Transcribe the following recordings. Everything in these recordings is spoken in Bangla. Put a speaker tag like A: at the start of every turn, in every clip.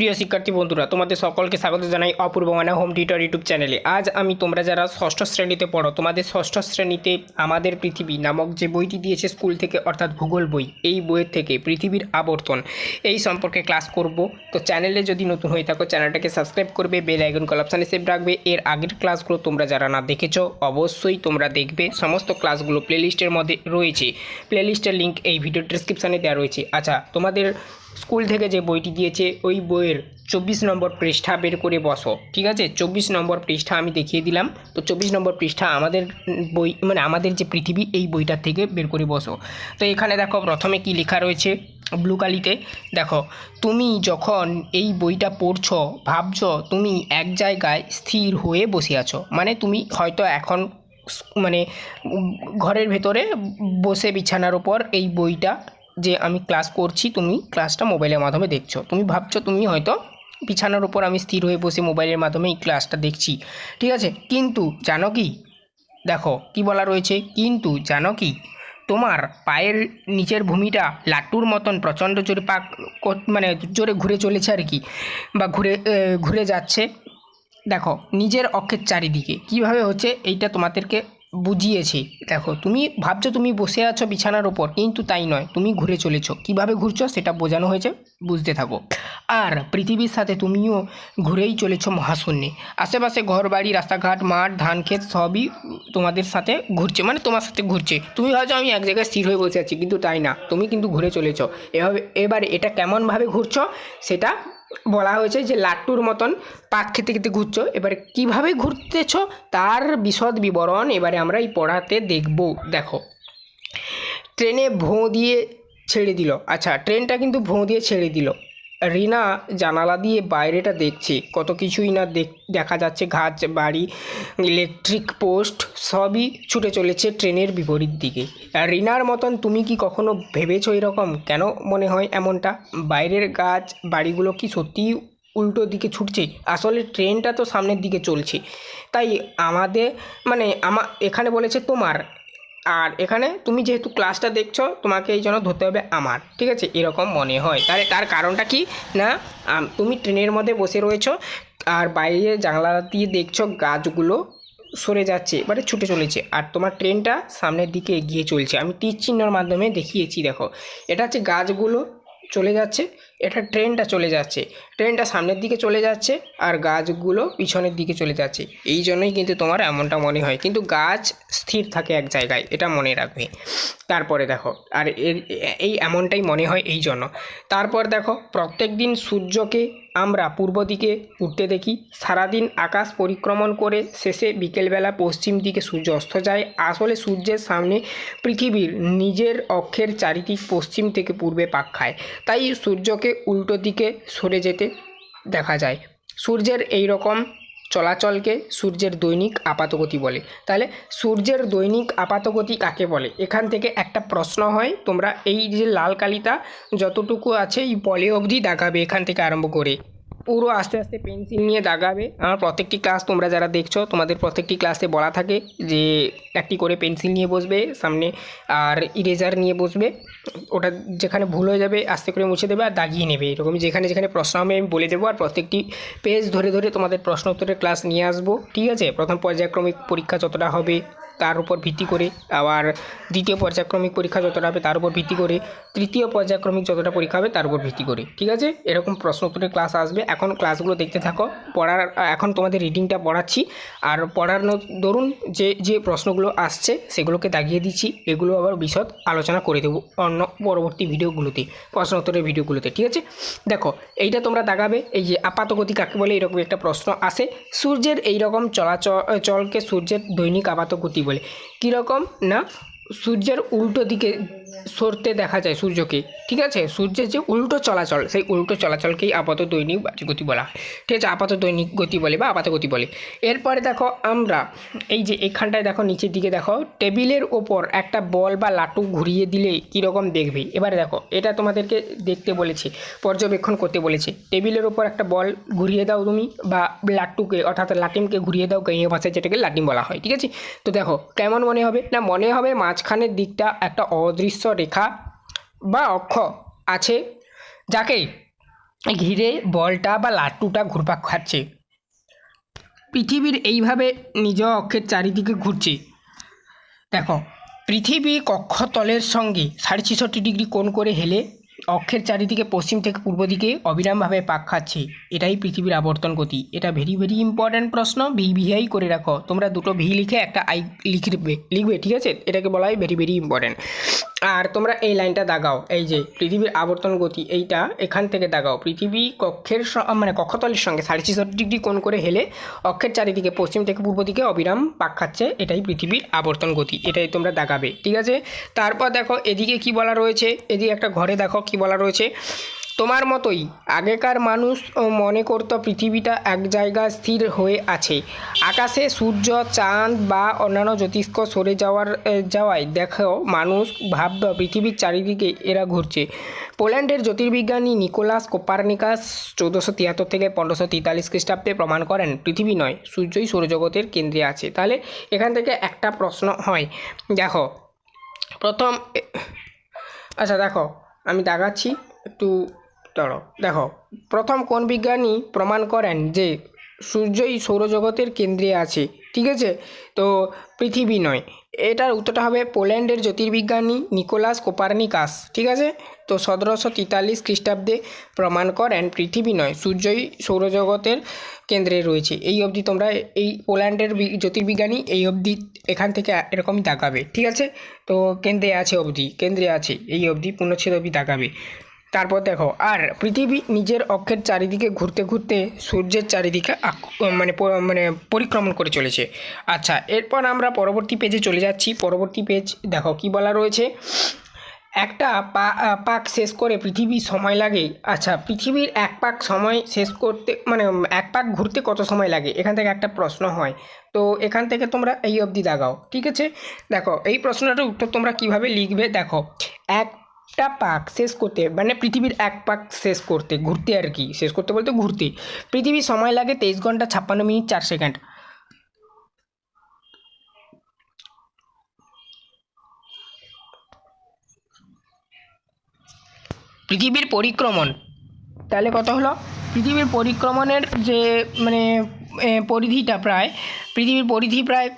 A: প্রিয় শিক্ষার্থী বন্ধুরা, তোমাদের সকলকে স্বাগত জানাই অপূর্ব মানা হোম টিউটর ইউটিউব চ্যানেলে। আজ আমি তোমরা যারা ষষ্ঠ শ্রেণীতে পড়ো, তোমাদের ষষ্ঠ শ্রেণীতে আমাদের পৃথিবী নামক যে বইটি দিয়েছে স্কুল থেকে, অর্থাৎ ভূগোল বই, এই বইয়ের থেকে পৃথিবীর আবর্তন, এই সম্পর্কে ক্লাস করব। তো চ্যানেলে যদি নতুন হয়ে থাকো, চ্যানেলটাকে সাবস্ক্রাইব করবে, বেল আইকন কল অপশানে সেভ রাখবে। এর আগের ক্লাসগুলো তোমরা যারা না দেখেছ, অবশ্যই তোমরা দেখবে। সমস্ত ক্লাসগুলো প্লেলিস্টের মধ্যে রয়েছে। প্লেলিস্টের লিঙ্ক এই ভিডিও ডিসক্রিপশানে দেওয়া রয়েছে। আচ্ছা তোমাদের স্কুল থেকে যে বইটি দিয়েছে, ওই বইয়ের চব্বিশ নম্বর পৃষ্ঠা বের করে বসো, ঠিক আছে? চব্বিশ নম্বর পৃষ্ঠা আমি দেখিয়ে দিলাম। তো চব্বিশ নম্বর পৃষ্ঠা আমাদের বই মানে আমাদের যে পৃথিবী, এই বইটার থেকে বের করে বসো। তো এখানে দেখো, প্রথমে কি লেখা রয়েছে ব্লু কালিতে দেখো, তুমি যখন এই বইটা পড়ছো, ভাবছ তুমি এক জায়গায় স্থির হয়ে বসে আছো। মানে তুমি হয়তো এখন মানে ঘরের ভেতরে বসে বিছানার ওপর এই বইটা যে আমি ক্লাস করছি, তুমি ক্লাসটা মোবাইলের মাধ্যমে দেখছ। তুমি ভাবছ তুমি হয়তো বিছানার উপর আমি স্থির হয়ে বসে মোবাইলের মাধ্যমে এই ক্লাসটা দেখছি। ঠিক আছে? কিন্তু জানো কি? দেখো, কি বলা রয়েছে? কিন্তু জানো কি? তোমার পায়ের নিচের ভূমিটা লাট্টুর মতন প্রচণ্ড জোরে পাক মানে জোরে ঘুরে চলেছে আর কি, বা ঘুরে ঘুরে যাচ্ছে। দেখো, নিজের অক্ষের চারিদিকে। কীভাবে হচ্ছে? এইটা তোমাদেরকে বুঝিয়েছি। দেখো, তুমি ভাবছ তুমি বসে আছো বিছানার ওপর কিন্তু তাই নয়, তুমি ঘুরে চলেছো। কীভাবে ঘুরছো সেটা বোঝানো হয়েছে, বুঝতে থাকো। আর পৃথিবীর সাথে তুমিও ঘুরেই চলেছো মহাশূন্যে। আশেপাশে ঘর বাড়ি রাস্তাঘাট, মাঠ, ধান ক্ষেত সবই তোমাদের সাথে ঘুরছে মানে তোমার সাথে ঘুরছে। তুমি ভাবছ আমি এক জায়গায় স্থির হয়ে বসে আছি, কিন্তু তাই না, তুমি কিন্তু ঘুরে চলেছো। এভাবে, এবার এটা কেমনভাবে ঘুরছো, সেটা বলা হয়েছে যে লাট্টুর মতন পাক খেতে খেতে ঘুরছো। এবারে কীভাবে ঘুরতেছ তার বিশদ বিবরণ এবারে আমরা এই পড়াতে দেখব। দেখো, ট্রেনে ভোঁ দিয়ে ছেড়ে দিল। আচ্ছা ট্রেনটা কিন্তু ভোঁ দিয়ে ছেড়ে দিল। রিনা জানালা দিয়ে বাইরেটা দেখছে। কত কিছুই না দেখ যাচ্ছে ঘাট, বাড়ি ইলেকট্রিক পোস্ট সবই ছুটে চলেছে ট্রেনের বিপরীত দিকে। রিনার মতন তুমি কি কখনো ভেবেছো এরকম? কেন মনে হয় এমনটা? বাইরের গাছ, বাড়িগুলো কি সত্যিই উল্টো দিকে ছুটছে? আসলে ট্রেনটা তো সামনের দিকে চলছে। তাই আমাদের মানে আমা, এখানে বলেছে তোমার আর এখানে তুমি যেহেতু ক্লাসটা দেখছ, তোমাকে এই জন্য ধরতে হবে আমার। ঠিক আছে? এরকম মনে হয়। তাহলে তার কারণটা কি? না তুমি ট্রেনের মধ্যে বসে রয়েছো, আর বাইরে জানলা দিয়ে দেখছ গাছগুলো সরে যাচ্ছে মানে ছুটে চলেছে। আর তোমার ট্রেনটা সামনের দিকে এগিয়ে চলছে। আমি তীর চিহ্নর মাধ্যমে দেখিয়েছি, দেখো। এটা হচ্ছে গাছগুলো চলে যাচ্ছে এটা ট্রেনটা চলে যাচ্ছে। ট্রেনটা সামনের দিকে চলে যাচ্ছে আর গাছগুলো পিছনের দিকে চলে যাচ্ছে। এই জন্যই কিন্তু তোমার এমনটা মনে হয়। কিন্তু গাছ স্থির থাকে এক জায়গায়, এটা মনে রাখবে। তারপরে দেখো, আর এই এমনটাই মনে হয় এই জন্য। তারপর দেখো, প্রত্যেক দিন সূর্যকে আমরা পূর্ব দিকে উঠতে দেখি। সারাদিন আকাশ পরিক্রমণ করে শেষে বিকেলবেলা পশ্চিম দিকে সূর্য অস্ত যায়। আসলে সূর্যের সামনে পৃথিবীর নিজের অক্ষের চারিদিক পশ্চিম থেকে পূর্বে পাক খায়। তাই সূর্যকে উল্টো দিকে সরে যেতে দেখা যায়। সূর্যের এই রকম চলাচলকে সূর্যের দৈনিক আপাতগতি বলে। তাহলে সূর্যের দৈনিক আপাতগতি কাকে বলে? এখান থেকে একটা প্রশ্ন হয়, তোমরা এই যে লাল কালিটা যতটুকু আছে এই বলে অবধি দেখাবে এখান থেকে আরম্ভ করে। পুরো আস্তে আস্তে পেন্সিল নিয়ে দাগাবে। আমার প্রত্যেকটি ক্লাস তোমরা যারা দেখছ, তোমাদের প্রত্যেকটি ক্লাসে বলা থাকে যে একটি করে পেন্সিল নিয়ে বসবে, সামনে আর ইরেজার নিয়ে বসবে। ওটা যেখানে ভুল হয়ে যাবে, আস্তে করে মুছে দেবে আর দাগিয়ে নেবে। এরকম যেখানে যেখানে প্রশ্ন হবে, আমি বলে দেবো আর প্রত্যেকটি পেজ ধরে ধরে তোমাদের প্রশ্ন উত্তরের ক্লাস নিয়ে আসব। ঠিক আছে? প্রথম পর্যায়ক্রমিক পরীক্ষা যতটা হবে তার উপর ভিত্তি করে আবার দ্বিতীয় পর্যায়ক্রমিক পরীক্ষা যতটা হবে তার উপর ভিত্তি করে তৃতীয় পর্যায়ক্রমিক যতটা পরীক্ষা হবে তার উপর ভিত্তি করে, ঠিক আছে? এরকম প্রশ্ন উত্তরের ক্লাস আসবে। এখন ক্লাসগুলো দেখতে থাকো। পড়ার, এখন তোমাদের রিডিংটা পড়াচ্ছি। আর পড়ানো ধরুন যে যে প্রশ্নগুলো আসছে সেগুলোকে দাগিয়ে দিচ্ছি। এগুলো আবার বিশদ আলোচনা করে দেবো অন্য পরবর্তী ভিডিওগুলোতে, প্রশ্ন উত্তরের ভিডিওগুলোতে, ঠিক আছে? দেখো, এইটা তোমরা দাগাবে। এই যে আপাতগতি কাকে বলে? এরকম একটা প্রশ্ন আসে। সূর্যের এই রকম চলাচল, চলকে সূর্যের দৈনিক আপাতগতি বলে। কীরকম না? সূর্যের উল্টো দিকে সরতে দেখা যায় সূর্যকে, ঠিক আছে? সূর্যের যে উল্টো চলাচল, সেই উল্টো চলাচলকেই আপাত দৈনিক গতি বলা হয়। ঠিক আছে? আপাত দৈনিক গতি বলে বা আপাত গতি বলে। এরপরে দেখো আমরা, এই যে এখানটায় দেখো, নিচের দিকে দেখো, টেবিলের ওপর একটা বল বা লাটু ঘুরিয়ে দিলে কীরকম দেখবে? এবারে দেখো, এটা তোমাদেরকে দেখতে বলেছে, পর্যবেক্ষণ করতে বলেছে। টেবিলের ওপর একটা বল ঘুরিয়ে দাও তুমি বা লাট্টুকে অর্থাৎ লাটিমকে ঘুরিয়ে দাও, গাইয়ে ভাষায় যেটাকে লাটিম বলা হয়, ঠিক আছে? তো দেখো, কেমন মনে হবে? না, মনে হবে মাঝখানের দিকটা একটা অদৃশ্য রেখা বা অক্ষ আছে যাকে ঘিরে বলটা বা লাট্টুটা ঘুরপাক খাচ্ছে। পৃথিবীর এইভাবে নিজ অক্ষের চারিদিকে ঘুরছে। দেখো, পৃথিবী কক্ষতলের সঙ্গে সাড়ে ছেষট্টি ডিগ্রি কোণ করে হেলে অক্ষের চারিদিকে পশ্চিম থেকে পূর্ব দিকে অবিরামভাবে পাক খাচ্ছে। এটাই পৃথিবীর আবর্তন গতি। এটা ভেরি ভেরি ইম্পর্ট্যান্ট প্রশ্ন। ভি ভিআই করে রাখো। তোমরা দুটো ভি লিখে একটা আই লিখবে লিখবে, ঠিক আছে? এটাকে বলা হয় ভেরি ভেরি ইম্পর্ট্যান্ট আর তোমরা এই লাইনটা দাগাও, এই যে পৃথিবীর আবর্তন গতি এইটা এখান থেকে দাগাও। পৃথিবী কক্ষের মানে কক্ষতলের সঙ্গে সাড়ে ছেষট্টি ডিগ্রি কোণ করে হেলে অক্ষের চারিদিকে, পশ্চিম থেকে পূর্ব দিকে অবিরাম পাক খাচ্ছে, এটাই পৃথিবীর আবর্তন গতি, এটাই তোমরা দাগাবে, ঠিক আছে? তারপর দেখো, এদিকে কি বলা রয়েছে? এদিকে একটা ঘরে দেখো কি বলা রয়েছে? তোমার মতোই। আগেকার মানুষ মনে করতো পৃথিবীটা এক জায়গায় স্থির হয়ে আছে। আকাশে সূর্য, চাঁদ বা অন্যান্য জ্যোতিষ্ক সরে যাওয়ার যাওয়ায় দেখো মানুষ ভাবত পৃথিবীর চারিদিকে এরা ঘুরছে। পোল্যান্ডের জ্যোতির্বিজ্ঞানী নিকোলাস কোপারনিকাস চৌদ্দশো তিয়াত্তর থেকে পনেরোশো তেতাল্লিশ খ্রিস্টাব্দে প্রমাণ করেন, পৃথিবী নয়, সূর্যই সৌরজগতের কেন্দ্রে আছে। তাহলে এখান থেকে একটা প্রশ্ন হয়। দেখো, প্রথম আচ্ছা দেখো, আমি দেখাচ্ছি একটু ধরো দেখো, প্রথম কোন বিজ্ঞানী প্রমাণ করেন যে সূর্যই সৌরজগতের কেন্দ্রে আছে? ঠিক আছে? তো পৃথিবী নয়। এটার উত্তরটা হবে পোল্যান্ডের জ্যোতির্বিজ্ঞানী নিকোলাস কোপারনিকাস। ঠিক আছে? তো সতেরোশো তেতাল্লিশ খ্রিস্টাব্দে প্রমাণ করেন পৃথিবী নয়, সূর্যই সৌরজগতের কেন্দ্রে রয়েছে। এই অবধি তোমরা এই পোল্যান্ডের জ্যোতির্বিজ্ঞানী এই অবধি এখান থেকে এরকমই তাকাবে। ঠিক আছে? তো কেন্দ্রে আছে অবধি, কেন্দ্রে আছে, এই অবধি পূর্ণচ্ছেদ অবধি তাকাবে। তারপর দেখো, আর পৃথিবী নিজের অক্ষের চারিদিকে ঘুরতে ঘুরতে সূর্যের চারিদিকে মানে মানে পরিক্রমণ করে চলেছে। আচ্ছা এরপর আমরা পরবর্তী পেজে চলে যাচ্ছি। পরবর্তী পেজ দেখো কি বলা রয়েছে? একটা পা পাক শেষ করে পৃথিবীর সময় লাগে। আচ্ছা পৃথিবীর এক পাক সময় শেষ করতে মানে এক পাক ঘুরতে কত সময় লাগে? এখান থেকে একটা প্রশ্ন হয়। তো এখান থেকে তোমরা এই অবধি দাগাও, ঠিক আছে? দেখো, এই প্রশ্নটার উত্তর তোমরা কীভাবে লিখবে? দেখো একটা পাক শেষ করতে মানে পৃথিবীর এক পাক শেষ করতে, ঘুরতে আর কি, শেষ করতে বলতে ঘুরতে। পৃথিবীর সময় লাগে তেইশ ঘণ্টা ছাপ্পান্ন মিনিট চার সেকেন্ড। পৃথিবীর পরিক্রমণ, তাহলে কত হলো? পৃথিবীর পরিক্রমণের যে মানে পরিধিটা প্রায়, পৃথিবীর পরিধি প্রায়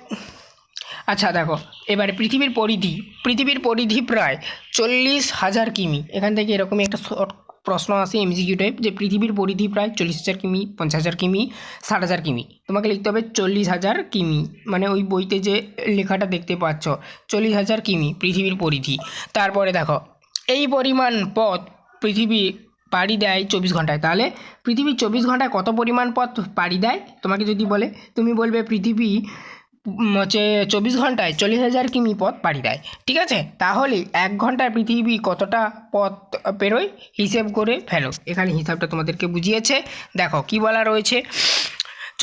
A: আচ্ছা দেখো। এবারে পৃথিবীর পরিধি পৃথিবীর পরিধি প্রায় চল্লিশ হাজার কিমি। এখান থেকে এরকমই একটা শর্ট প্রশ্ন আসে এমসিকিউ টাইপ যে পৃথিবীর পরিধি প্রায় চল্লিশ হাজার কিমি, পঞ্চাশ হাজার কিমি, ষাট হাজার কিমি। তোমাকে লিখতে হবে চল্লিশ হাজার কিমি। মানে ওই বইতে যে লেখাটা দেখতে পাচ্ছ, চল্লিশ হাজার কিমি পৃথিবীর পরিধি। তারপরে দেখো, এই পরিমাণ পথ পৃথিবী পাড়ি দেয় চব্বিশ ঘন্টায়। তাহলে পৃথিবী চব্বিশ ঘন্টায় কত পরিমাণ পথ পাড়ি দেয়? তোমাকে যদি বলে, তুমি বলবে পৃথিবী হচ্ছে চব্বিশ ঘন্টায় চল্লিশ হাজার কিমি পথ পাড়ি দেয়। ঠিক আছে? তাহলে এক ঘন্টায় পৃথিবী কতটা পথ পেরোয়? হিসেব করে ফেলো। এখানে হিসাবটা তোমাদেরকে বুঝিয়েছে। দেখো, কি বলা রয়েছে?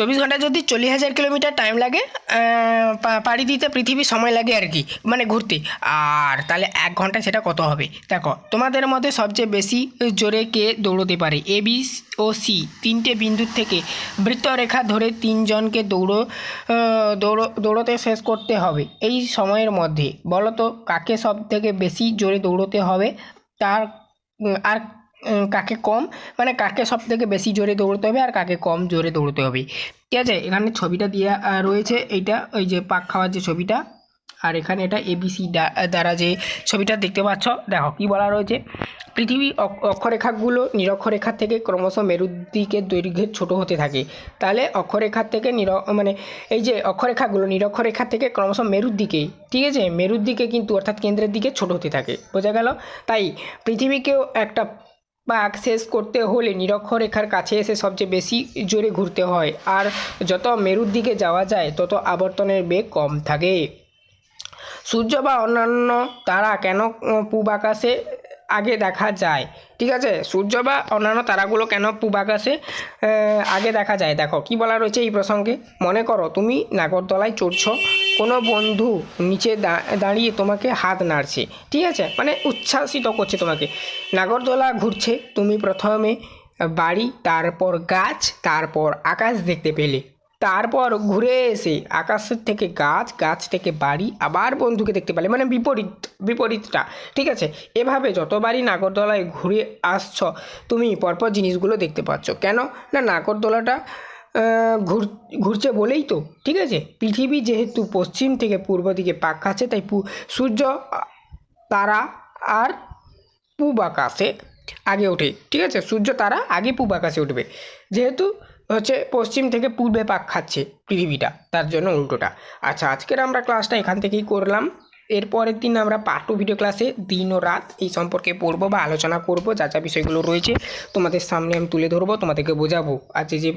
A: চব্বিশ ঘন্টায় যদি চল্লিশ হাজার কিলোমিটার টাইম লাগে পাড়ি দিতে পৃথিবী সময় লাগে আর কি মানে ঘুরতে। আর তাহলে এক ঘণ্টা সেটা কত হবে? দেখো, তোমাদের মধ্যে সবচেয়ে বেশি জোরে কে দৌড়তে পারে? এ বি ও সি তিনটে বিন্দুর থেকে বৃত্তরেখা ধরে তিনজনকে দৌড়ো দৌড়ো, দৌড়তে শেষ করতে হবে। এই সময়ের মধ্যে বলো তো কাকে সব থেকে বেশি জোরে দৌড়তে হবে? তার আর কাকে কম? মানে কাকে সব থেকে বেশি জোরে দৌড়তে হবে আর কাকে কম জোরে দৌড়তে হবে। ঠিক আছে? এখানে ছবিটা দেওয়া রয়েছে। এইটা, ওই যে পাক খাওয়ার যে ছবিটা। আর এখানে এটা এবিসি দ্বারা যে ছবিটা দেখতে পাচ্ছ, দেখো কী বলা রয়েছে? পৃথিবী অক- অক্ষরেখাগুলো নিরক্ষরেখার থেকে ক্রমশ মেরুর দিকে দৈর্ঘ্যে ছোট হতে থাকে। তাহলে অক্ষরেখার থেকে নির মানে এই যে অক্ষরেখাগুলো নিরক্ষরেখার থেকে ক্রমশ মেরুর দিকে ঠিক আছে? মেরুর দিকে কিন্তু অর্থাৎ কেন্দ্রের দিকে ছোট হতে থাকে। বোঝা গেল? তাই পৃথিবীকেও একটা পাক অ্যাক্সেস করতে হলে নিরক্ষরেখার কাছে এসে সবচেয়ে বেশি জোরে ঘুরতে হয়। আর যত মেরুর দিকে যাওয়া যায়, তত আবর্তনের বেগ কম থাকে। সূর্য বা অন্যান্য তারা কেন পূব আকাশে আগে দেখা যায়? ঠিক আছে? সূর্য বা অন্যান্য তারাগুলো কেন পূব আকাশে আগে দেখা যায়? দেখো, কি বলা রয়েছে এই প্রসঙ্গে? মনে করো তুমি নাগরদোলায় চড়ছো কোনো বন্ধু নিচে দাঁড়িয়ে তোমাকে হাত নাড়ছে, ঠিক আছে? মানে উচ্ছ্বাসিত করছে তোমাকে। নাগরদোলা ঘুরছে, তুমি প্রথমে বাড়ি, তারপর গাছ, তারপর আকাশ দেখতে পেলে। তারপর ঘুরে এসে আকাশের থেকে গাছ গাছ থেকে বাড়ি, আবার বন্ধুকে দেখতে পেলে। মানে বিপরীত, বিপরীতটা, ঠিক আছে? এভাবে যতবারই নাগরদোলায় ঘুরে আসছ, তুমি পরপর জিনিসগুলো দেখতে পাচ্ছ। কেন? না, নাগরদোলাটা ঘুর, ঘুরছে বলেই তো, ঠিক আছে? পৃথিবী যেহেতু পশ্চিম থেকে পূর্ব দিকে পাক খাচ্ছে তাই সূর্য, তারা আর পূব আকাশে আগে ওঠে, ঠিক আছে? সূর্য, তারা আগে পূব আকাশে উঠবে। যেহেতু হচ্ছে পশ্চিম থেকে পূর্বে পাক খাচ্ছে পৃথিবীটা, তার জন্য উল্টোটা। আচ্ছা আজকের আমরা ক্লাসটা এখান থেকেই করলাম। এরপরের দিন আমরা পার্ট টু ভিডিও ক্লাসে দিন ও রাত এই সম্পর্কে পড়ব বা আলোচনা করব, যা যা বিষয়গুলো রয়েছে তোমাদের সামনে আমি তুলে ধরবো, তোমাদেরকে বোঝাবো। আর যে যে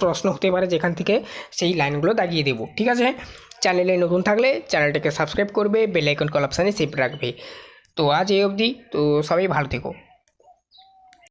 A: প্রশ্ন হতে পারে যেখান থেকে সেই লাইনগুলো দাগিয়ে দেবো, ঠিক আছে? চ্যানেলে নতুন থাকলে চ্যানেলটাকে সাবস্ক্রাইব করবে, বেল আইকন কল অপশানে সেভ রাখবে। তো আজ এই অবধি, তো সবাই ভালো থেকো।